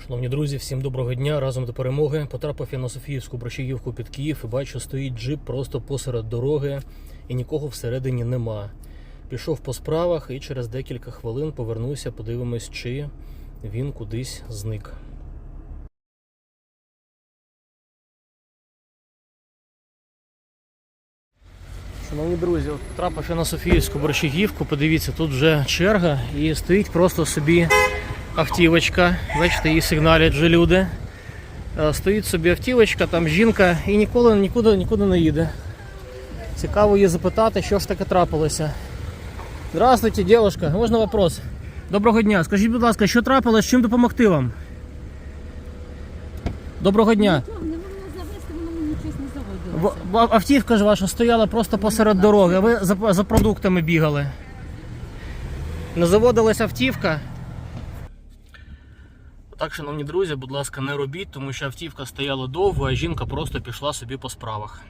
Шановні друзі, всім доброго дня. Разом до перемоги. Потрапив я на Софіївську Брощаївку під Київ і бачу, стоїть джип просто посеред дороги і нікого всередині нема. Пішов по справах і через декілька хвилин повернуся, подивимось, чи він кудись зник. Шановні друзі, от потрапив я на Софіївську Борщагівку. Подивіться, тут вже черга і стоїть просто собі автівочка. Бачите, її сигналять вже люди. Е, Стоїть собі автівочка, там жінка і ніколи нікуди, нікуди не їде. Цікаво її запитати, що ж таке трапилося. Здравствуйте, дівчинка. Можна вопрос? Доброго дня. Скажіть, будь ласка, що трапилось, чим допомогти вам? Доброго дня. В- Автівка ж ваша стояла просто посеред дороги, а ви за, за продуктами бігали. Не заводилась автівка. Так, шановні друзі, будь ласка, не робіть, тому що автівка стояла довго, а жінка просто пішла собі по справах.